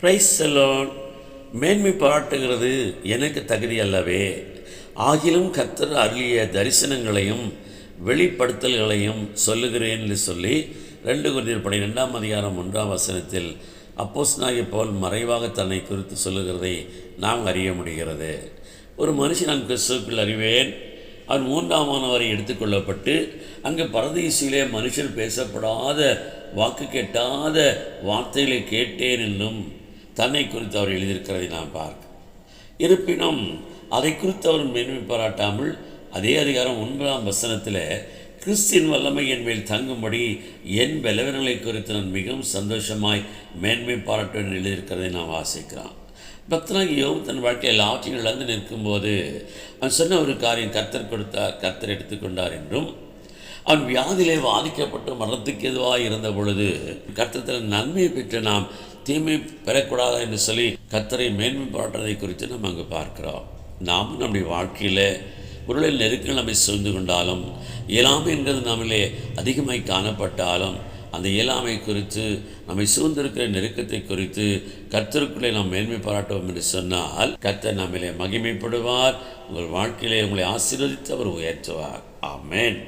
Price செல்லோன் மேன்மை பாராட்டுகிறது. எனக்கு தகுதி அல்லவே. ஆகிலும் கர்த்தர் அருளிய தரிசனங்களையும் வெளிப்படுத்தல்களையும் சொல்லுகிறேன் என்று சொல்லி ரெண்டு குருதியர் படை ரெண்டாம் அதிகாரம் ஒன்றாம் வசனத்தில் அப்போஸ் போல் மறைவாக தன்னை குறித்து சொல்லுகிறதை நாம் அறிய முடிகிறது. ஒரு மனுஷன் நான் கிறிஸ்துவுக்குள் அறிவேன். அவன் மூன்றாமானவரை எடுத்துக்கொள்ளப்பட்டு அங்கு பரதீசிலே மனுஷன் பேசப்படாத வாக்கு கேட்டாத வார்த்தைகளை கேட்டேன் என்னும் தன்னை குறித்து அவர் எழுதியிருக்கிறதை நாம் பார்க்க. இருப்பினும் அதை குறித்து அவர் மேன்மை பாராட்டாமல் அதே அதிகாரம் ஒன்பதாம் வசனத்தில் கிறிஸ்தின் வல்லமை என் மேல் தங்கும்படி என் பலவீனங்களை குறித்து நான் மிகவும் சந்தோஷமாய் மேன்மை பாராட்டும் என்று எழுதியிருக்கிறதை நாம் வாசிக்கிறோம். பக்தனாகி தன் வாழ்க்கையில் எல்லாவற்றையும் இழந்து நிற்கும்போது அவன் சொன்ன ஒரு காரியம் கத்தர் கொடுத்தார் கத்தர் எடுத்துக்கொண்டார் என்றும் அவன் வியாதியிலே பாதிக்கப்பட்டு மரணத்துக்கு எதுவாக இருந்த பொழுது கர்த்தத்தில் நன்மையை பெற்று நாம் தீமை பெறக்கூடாது என்று சொல்லி கர்த்தரை மேன்மை பாடுறதை குறித்து நம்ம அங்கு பார்க்கிறோம். நாம் நம்முடைய வாழ்க்கையில் ஒருவேளை நெருக்கங்கள் நம்மை சூழ்ந்து கொண்டாலும் இயலாமை என்கிறது நம்மளே அதிகமாய் காணப்பட்டாலும் அந்த இயலாமை குறித்து நம்மை சூழ்ந்திருக்கிற நெருக்கத்தை குறித்து கர்த்தருக்குள்ளே நாம் மேன்மை பாராட்டுவோம் என்று சொன்னால் கர்த்தர் நம்மளே மகிமைப்படுவார் உங்கள் வாழ்க்கையிலே உங்களை ஆசீர்வதித்து அவர் உயர்த்துவார். ஆமேன்.